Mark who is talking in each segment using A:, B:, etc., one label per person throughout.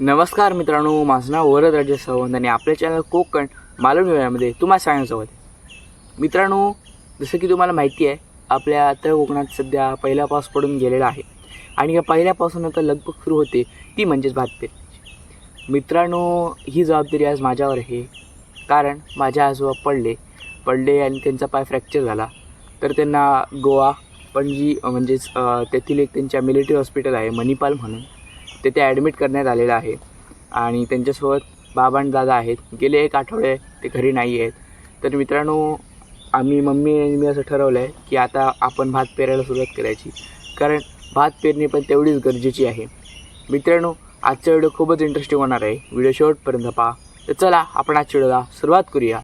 A: नमस्कार मित्रांनो माझं नाव वरद राजेश सावंत आणि आपल्या चॅनल कोकण मालवणी वेळामध्ये तुम्हाला सांगण्यासोबत मित्रांनो जसं की तुम्हाला माहिती आहे आपल्या आता कोकणात सध्या पहिला पाऊस पडून गेलेला आहे. आणि या पहिल्यापासून आता लगभग सुरू होते ती म्हणजेच भात पेरणी मित्रांनो ही जबाबदारी आज माझ्यावर आहे. कारण माझ्या आजोबा पडले. पडले आणि त्यांचा पाय फ्रॅक्चर झाला. तर त्यांना गोवा पणजी म्हणजेच तेथील एक त्यांच्या मिलिटरी हॉस्पिटल आहे मणिपाल म्हणून. तेथे ॲडमिट करण्यात आलेलं आहे. आणि त्यांच्यासोबत बाबा आणि दादा आहेत. गेले एक आठवडे ते घरी नाही आहेत. तर मित्रांनो आम्ही मम्मी आणि मी असं ठरवलं आहे की आता आपण भात पेरायला सुरुवात करायची. कारण भात पेरणी पण तेवढीच गरजेची आहे. मित्रांनो आजचा व्हिडिओ खूपच इंटरेस्टिंग होणार आहे. व्हिडिओ शेवटपर्यंत पहा. तर चला आपण आजच्या व्हिडिओला सुरुवात करूया.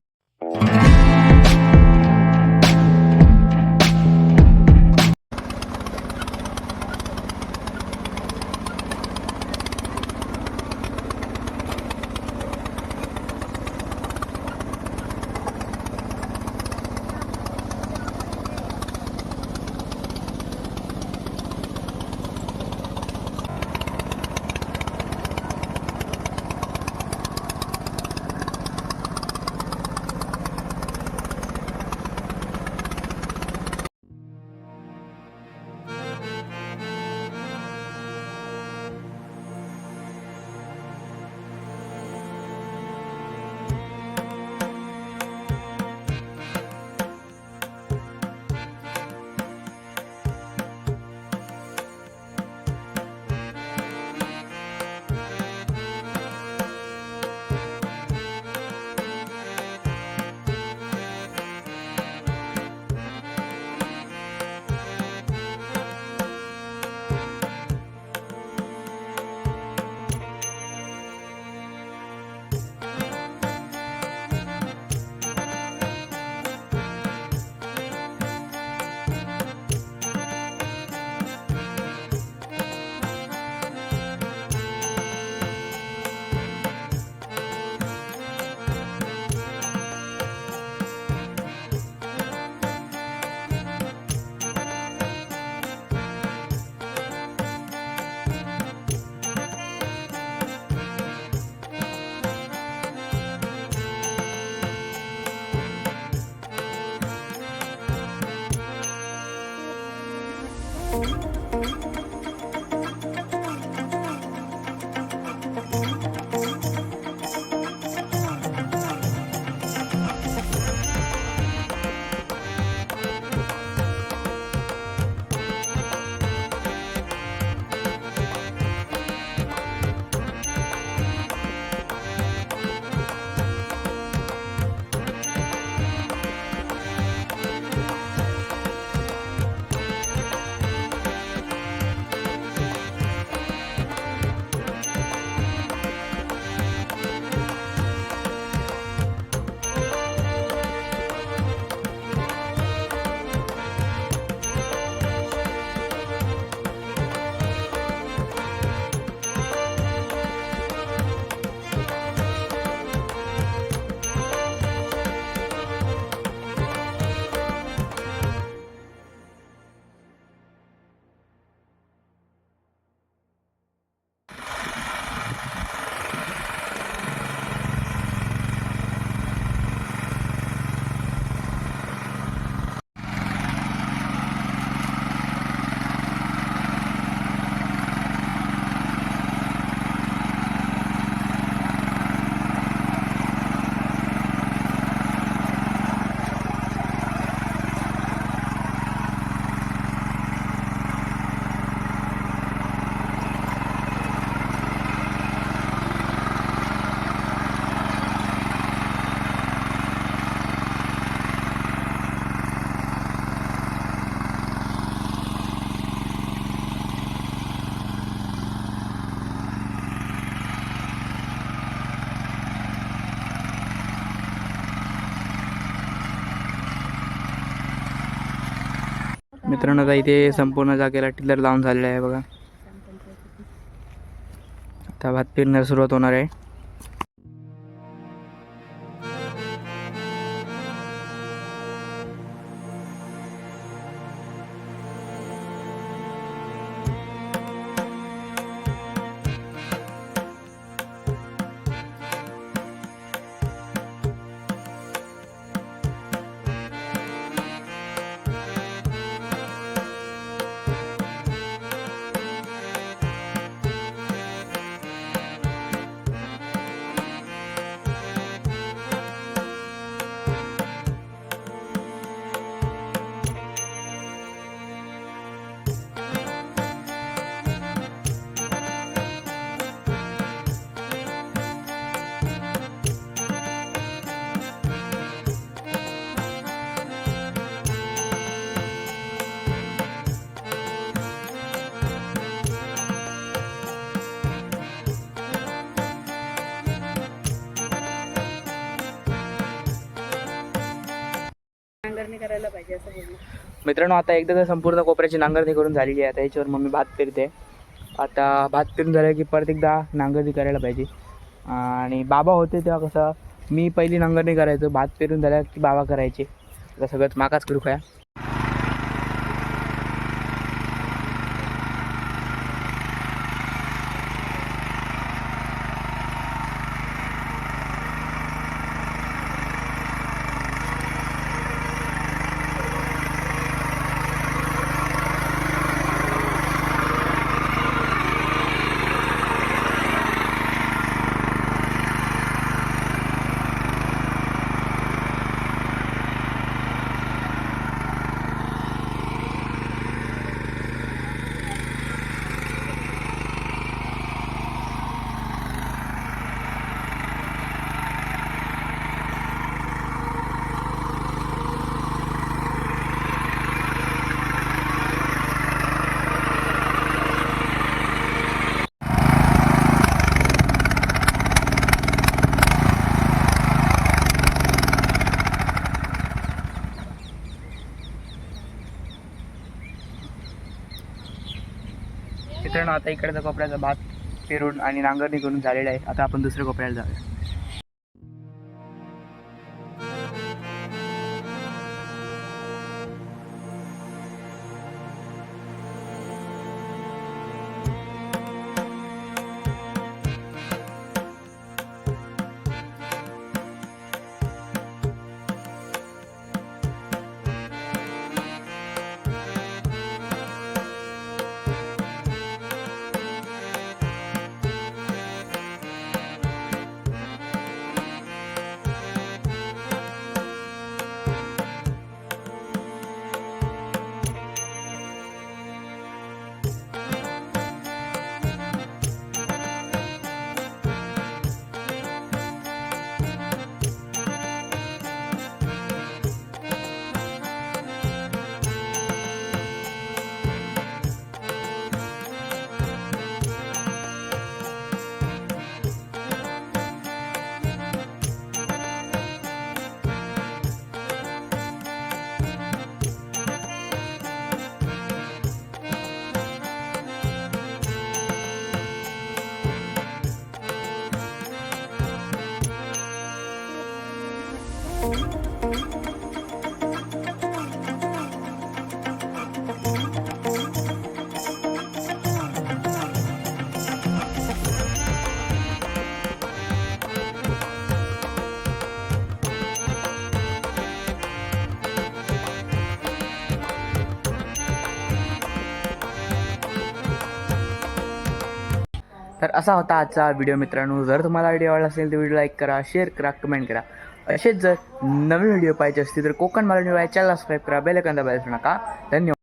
A: मित्रांनो आता इथे संपूर्ण जागेला टिलर लावून झालेला आहे बघा. आता भात पेरण्याला सुरुवात होणार आहे.
B: नांगरणी करायला पाहिजे असं बोलणं.
A: मित्रांनो आता एकदा तर संपूर्ण कोपऱ्याची नांगरणी करून झालेली आहे. आता याच्यावर मम्मी भात पेरते. आता भात पेरून झालं की परत एकदा नांगरणी करायला पाहिजे. आणि बाबा होते तेव्हा कसं मी पहिली नांगरणी करायचो. भात पेरून झाल्या की बाबा करायचे. आता सगळंच मागाच करू खाया मित्रांनो आता इकडचा कोपऱ्याचा भात पेरून आणि नांगरणी करून झालेला आहे. आता आपण दुसऱ्या कोपऱ्याला जाऊया. तर असा होता आजचा व्हिडिओ मित्रांनो. जर तुम्हाला व्हिडिओ आवडला असेल तर व्हिडिओ लाईक करा शेअर करा कमेंट करा. असेच जर नवीन व्हिडिओ पाहिजे असतील तर कोकण मराठी चॅनल सबस्क्राईब करा. बेलकंदा दाबायला नका. धन्यवाद.